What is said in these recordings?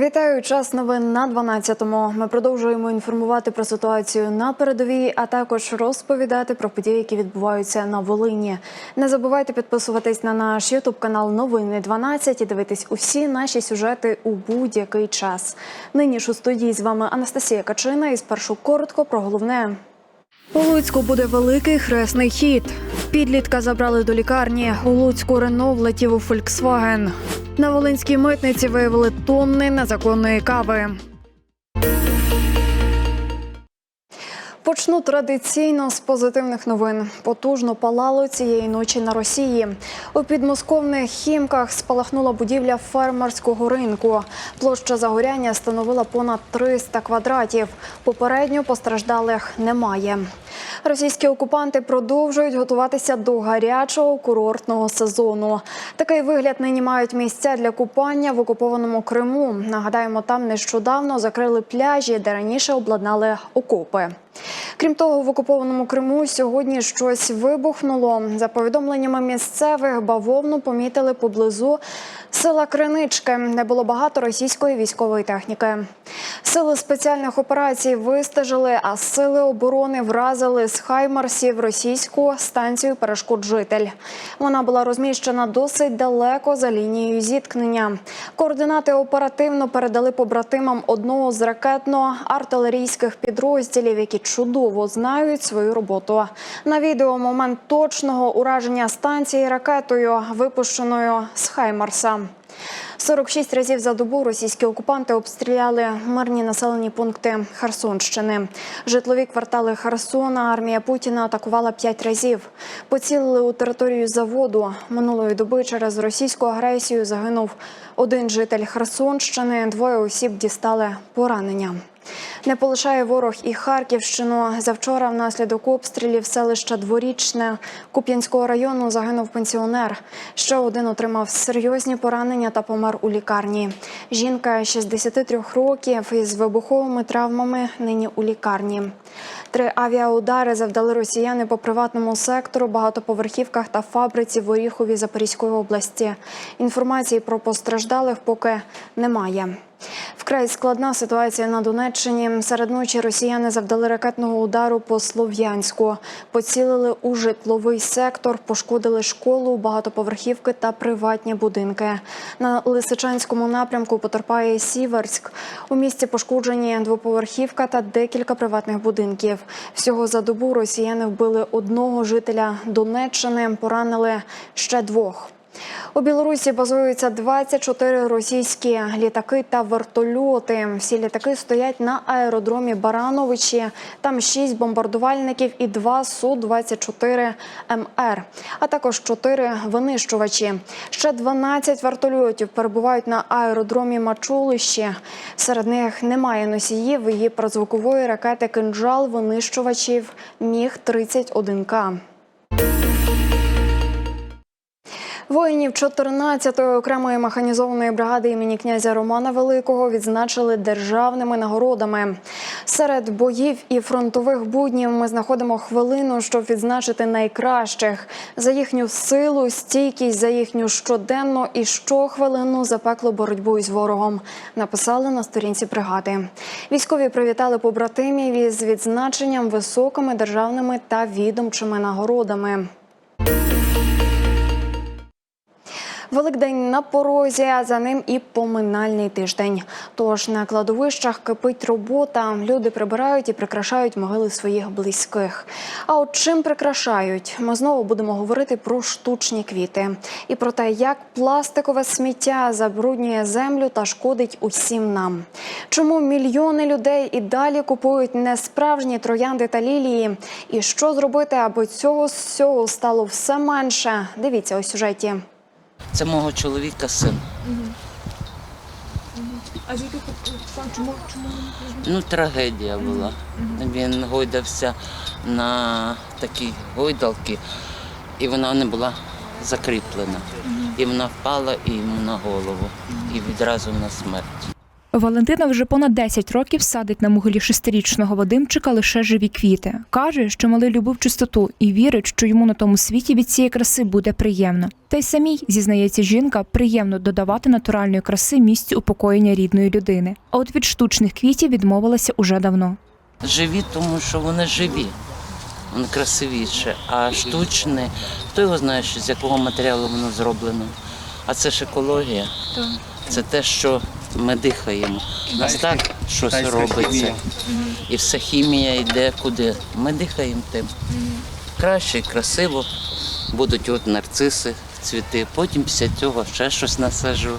Вітаю час новин на 12-му. Ми продовжуємо інформувати про ситуацію на передовій, а також розповідати про події, які відбуваються на Волині. Не забувайте підписуватись на наш Ютуб канал Новини 12 і дивитись усі наші сюжети у будь-який час. Нині ж у студії з вами Анастасія Качина. І спершу коротко про головне. У Луцьку буде великий хресний хід. Підлітка забрали до лікарні. У Луцьку Рено влетів у Фольксваген. На Волинській митниці виявили тонни незаконної кави. Почну традиційно з позитивних новин. Потужно палало цієї ночі на Росії. У підмосковних хімках спалахнула будівля фермерського ринку. Площа загоряння становила понад 300 квадратів. Попередньо постраждалих немає. Російські окупанти продовжують готуватися до гарячого курортного сезону. Такий вигляд нині мають місця для купання в окупованому Криму. Нагадаємо, там нещодавно закрили пляжі, де раніше обладнали окопи. Крім того, в окупованому Криму сьогодні щось вибухнуло. За повідомленнями місцевих, бавовну помітили поблизу села Кринички, де було багато російської військової техніки. Сили спеціальних операцій вистежили, а сили оборони вразили з хаймарсів російську станцію перешкод житель. Вона була розміщена досить далеко за лінією зіткнення. Координати оперативно передали побратимам одного з ракетно-артилерійських підрозділів, які чудово знають свою роботу. На відео момент точного ураження станції ракетою, випущеною з Хаймарса. 46 разів за добу російські окупанти обстріляли мирні населені пункти Херсонщини. Житлові квартали Херсона армія Путіна атакувала 5 разів. Поцілили у територію заводу. Минулої доби через російську агресію загинув один житель Херсонщини. Двоє осіб дістали поранення. Не полишає ворог і Харківщину. Завчора внаслідок обстрілів селища Дворічне Куп'янського району загинув пенсіонер. Ще один отримав серйозні поранення та помер у лікарні. Жінка 63 років із вибуховими травмами нині у лікарні. Три авіаудари завдали росіяни по приватному сектору, багатоповерхівках та фабриці в Оріхові Запорізької області. Інформації про постраждалих поки немає. Вкрай складна ситуація на Донеччині. Серед ночі росіяни завдали ракетного удару по Слов'янську. Поцілили у житловий сектор, пошкодили школу, багатоповерхівки та приватні будинки. На Лисичанському напрямку потерпає Сіверськ. У місті пошкоджені двоповерхівка та декілька приватних будинків. Всього за добу росіяни вбили одного жителя Донеччини, поранили ще двох. У Білорусі базуються 24 російські літаки та вертольоти. Всі літаки стоять на аеродромі Барановичі. Там 6 бомбардувальників і 2 Су-24 МР, а також 4 винищувачі. Ще 12 вертольотів перебувають на аеродромі Мачулищі. Серед них немає носіїв гіперзвукової ракети «Кинджал» винищувачів Міг-31К. Воїнів 14-ї окремої механізованої бригади імені князя Романа Великого відзначили державними нагородами. Серед боїв і фронтових буднів ми знаходимо хвилину, щоб відзначити найкращих за їхню силу, стійкість, за їхню щоденну і щохвилинну запеклу боротьбу із ворогом. Написали на сторінці бригади. Військові привітали побратимів із відзначенням високими державними та відомчими нагородами. Великдень на порозі, а за ним і поминальний тиждень. Тож на кладовищах кипить робота. Люди прибирають і прикрашають могили своїх близьких. А от чим прикрашають? Ми знову будемо говорити про штучні квіти і про те, як пластикове сміття забруднює землю та шкодить усім нам. Чому мільйони людей і далі купують несправжні троянди та лілії? І що зробити, аби цього всього стало все менше? Дивіться у сюжеті. Це мого чоловіка син. А з яких обставин? Чому чому Ну, трагедія була. Він гойдався на такій гойдалці, і вона не була закріплена. І вона впала і йому на голову. І відразу на смерть. Валентина вже понад 10 років садить на могилі шестирічного Вадимчика лише живі квіти. Каже, що малий любив чистоту і вірить, що йому на тому світі від цієї краси буде приємно. Та й самій, зізнається жінка, приємно додавати натуральної краси місцю упокоєння рідної людини. А от від штучних квітів відмовилася уже давно. Живі, тому що вони живі. Вони красивіші, а штучне, хто його знає, що з якого матеріалу воно зроблено. А це ж екологія. Це те, що ми дихаємо. У нас так щось робиться. І все хімія йде куди. Ми дихаємо тим. Краще і красиво. Будуть от нарциси, цвіти. Потім після цього ще щось насаджу.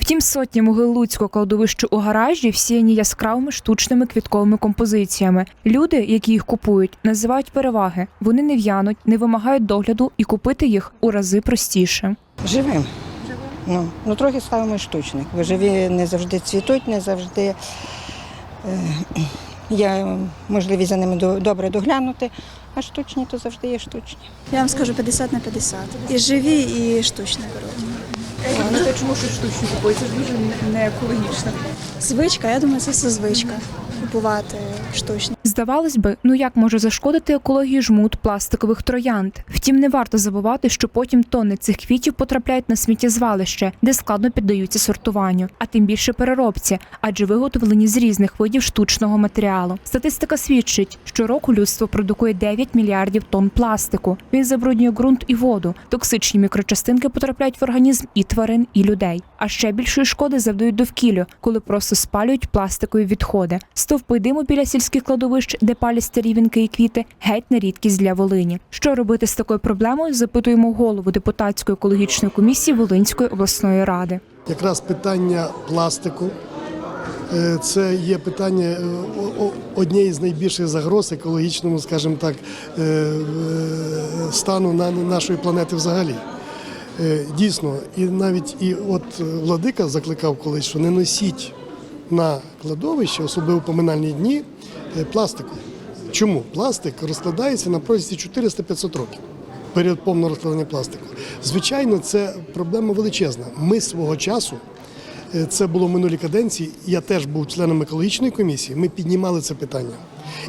Втім, сотні могил Луцького кладовища у гаражі всіяні яскравими штучними квітковими композиціями. Люди, які їх купують, називають переваги. Вони не в'януть, не вимагають догляду і купити їх у рази простіше. Живим. Ну, ну трохи ставимо і штучних. Бо живі не завжди цвітуть, не завжди е, є можливість за ними добре доглянути, а штучні то завжди є штучні. Я вам скажу 50 на 50. І живі, і штучні беруть. Знаєте, чому щось штучно купують? Це ж дуже не екологічно. Звичка, я думаю, це все звичка. Купувати штучні. Здавалось би, ну як може зашкодити екології жмут пластикових троянд? Втім, не варто забувати, що потім тонни цих квітів потрапляють на сміттєзвалище, де складно піддаються сортуванню, а тим більше переробці, адже виготовлені з різних видів штучного матеріалу. Статистика свідчить, що року людство продукує 9 мільярдів тонн пластику. Він забруднює ґрунт і воду. Токсичні мікрочастинки потрапляють в організм і тварин, і людей. А ще більшої шкоди завдають довкіллю, коли просто спалюють пластикові відходи. Стовпи диму біля сільських кладовищ, де палять старі вінки і квіти, геть на рідкість для Волині. Що робити з такою проблемою? Запитуємо голову депутатської екологічної комісії Волинської обласної ради. Якраз питання пластику е, це є питання е, однієї з найбільших загроз екологічному, скажімо так, е, стану на нашої планети взагалі. Дійсно, і навіть і от владика закликав колись, що не носіть на кладовище, особливо поминальні дні, пластику. Чому? Пластик розкладається на протязі 400-500 років. Період повного розкладання пластику. Звичайно, це проблема величезна. Ми свого часу, це було в минулій каденції, я теж був членом екологічної комісії, ми піднімали це питання.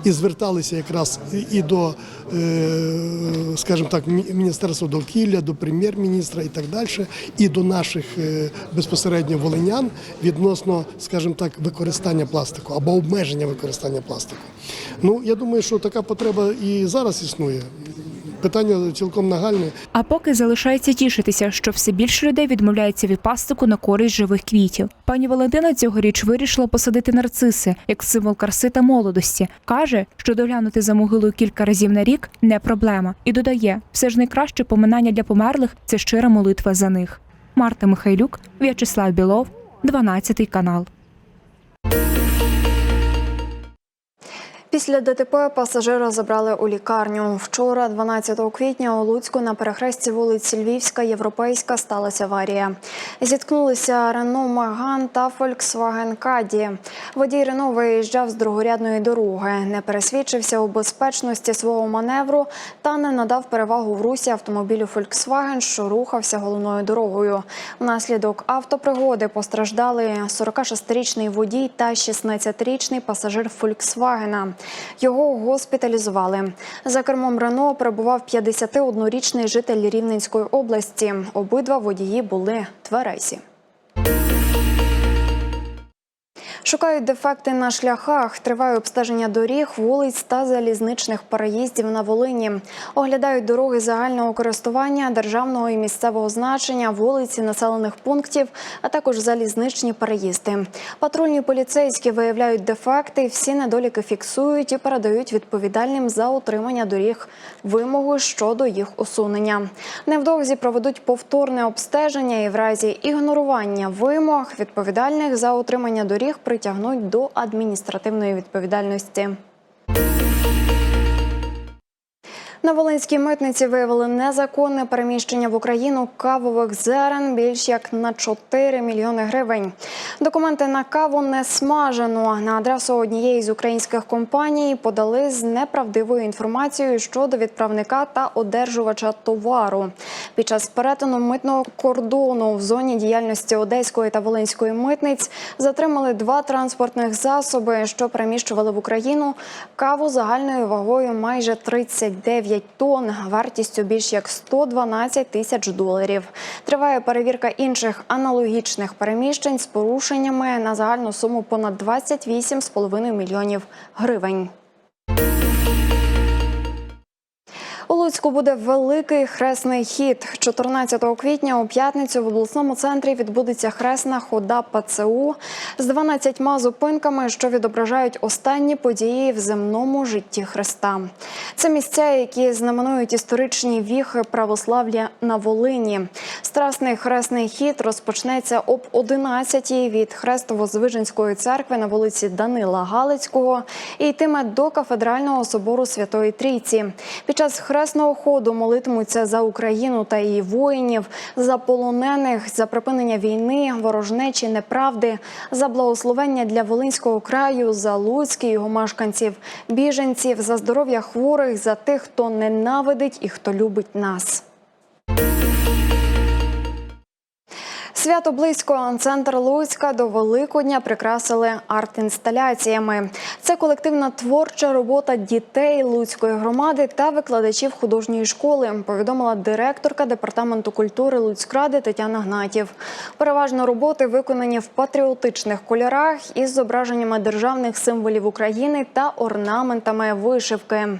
І зверталися якраз і- і до, е, скажімо так, Міністерства довкілля, до прем'єр-міністра і так далі, і до наших е, безпосередньо волинян відносно, скажімо так, використання пластику або обмеження використання пластику. Ну, я думаю, що така потреба і зараз існує. Питання цілком нагальне. А поки залишається тішитися, що все більше людей відмовляється від пластику на користь живих квітів. Пані Валентина цьогоріч вирішила посадити нарциси як символ краси та молодості. каже, що доглянути за могилою кілька разів на рік не проблема, і додає, все ж найкраще поминання для померлих це щира молитва за них. Марта Михайлюк, В'ячеслав Білов, 12 канал. Після ДТП пасажира забрали у лікарню. Вчора, 12 квітня, у Луцьку на перехресті вулиці Львівська, Європейська сталася аварія. Зіткнулися Рено Маган та Volkswagen Каді. Водій Рено виїжджав з другорядної дороги, не пересвідчився у безпечності свого маневру та не надав перевагу в русі автомобілю Volkswagen, що рухався головною дорогою. Внаслідок автопригоди постраждали 46-річний водій та 16-річний пасажир Volkswagen. Його госпіталізували. За кермом Рено перебував 51-річний житель Рівненської області. Обидва водії були тверезі. Шукають дефекти на шляхах. Триває обстеження доріг, вулиць та залізничних переїздів на Волині. Оглядають дороги загального користування, державного і місцевого значення, вулиці населених пунктів, а також залізничні переїзди. Патрульні поліцейські виявляють дефекти, всі недоліки фіксують і передають відповідальним за утримання доріг вимоги щодо їх усунення. Невдовзі проведуть повторне обстеження і в разі ігнорування вимог відповідальних за утримання доріг притягнуть до адміністративної відповідальності. На Волинській митниці виявили незаконне переміщення в Україну кавових зерен більш як на 4 мільйони гривень. Документи на каву не смажену на адресу однієї з українських компаній подали з неправдивою інформацією щодо відправника та одержувача товару. Під час перетину митного кордону в зоні діяльності Одеської та Волинської митниць затримали два транспортних засоби, що переміщували в Україну каву загальною вагою майже 39 тонн, вартістю більш як 112 тисяч доларів. Триває перевірка інших аналогічних переміщень з порушеннями на загальну суму понад 28,5 мільйонів гривень. Луцьку буде великий хресний хід. 14 квітня у п'ятницю в обласному центрі відбудеться хресна хода ПЦУ з 12 зупинками, що відображають останні події в земному житті Христа. Це місця, які знаменують історичні віхи православ'я на Волині. Страсний хресний хід розпочнеться об 11-й від Хрестово-Звиженської церкви на вулиці Данила Галицького і йтиме до кафедрального собору Святої Трійці. Під час хресного ходу молитимуться за Україну та її воїнів, за полонених, за припинення війни, ворожнечі, неправди, за благословення для Волинського краю, за Луцький, його мешканців, біженців, за здоров'я хворих, за тих, хто ненавидить і хто любить нас. Свято близько. Центр Луцька до Великодня прикрасили арт-інсталяціями. Це колективна творча робота дітей Луцької громади та викладачів художньої школи. Повідомила директорка департаменту культури Луцькради Тетяна Гнатів. Переважно роботи виконані в патріотичних кольорах із зображеннями державних символів України та орнаментами вишивки.